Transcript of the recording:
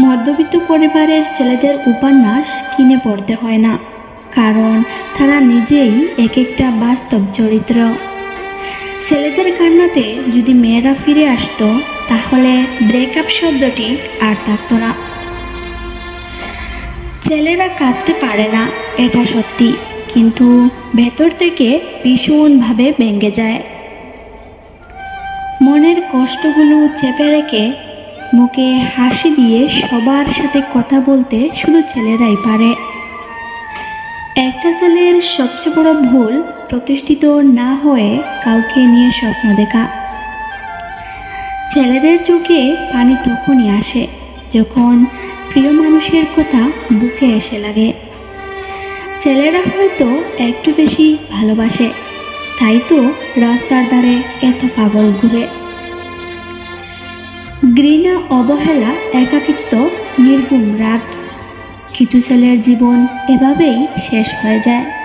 মধ্যবিত্ত পরিবারের ছেলেদের উপন্যাস কিনে পড়তে হয় না, কারণ তারা নিজেই এক একটা বাস্তব চরিত্র। ছেলেদের কান্নাতে যদি মেয়েরা ফিরে আসতো, তাহলে ব্রেকআপ শব্দটি আর থাকতো না। ছেলেরা কাঁদতে পারে না, এটা সত্যি, কিন্তু ভেতর থেকে ভীষণভাবে ভেঙে যায়। মনের কষ্টগুলো চেপে রেখে মুখে হাসি দিয়ে সবার সাথে কথা বলতে শুধু ছেলেরাই পারে। একটা ছেলের সবচেয়ে বড় ভুল প্রতিষ্ঠিত না হয়ে কাউকে নিয়ে স্বপ্ন দেখা। ছেলেদের চোখে পানি তখনই আসে যখন প্রিয় মানুষের কথা বুকে এসে লাগে। ছেলেরা হয়তো একটু বেশি ভালোবাসে, তাই তো রাস্তার ধারে এত পাগল ঘুরে। ঘৃণা অবহেলা একাকিত্ব নির্গুম রাগ। কিছু ছেলের জীবন এভাবেই শেষ হয়ে যায়।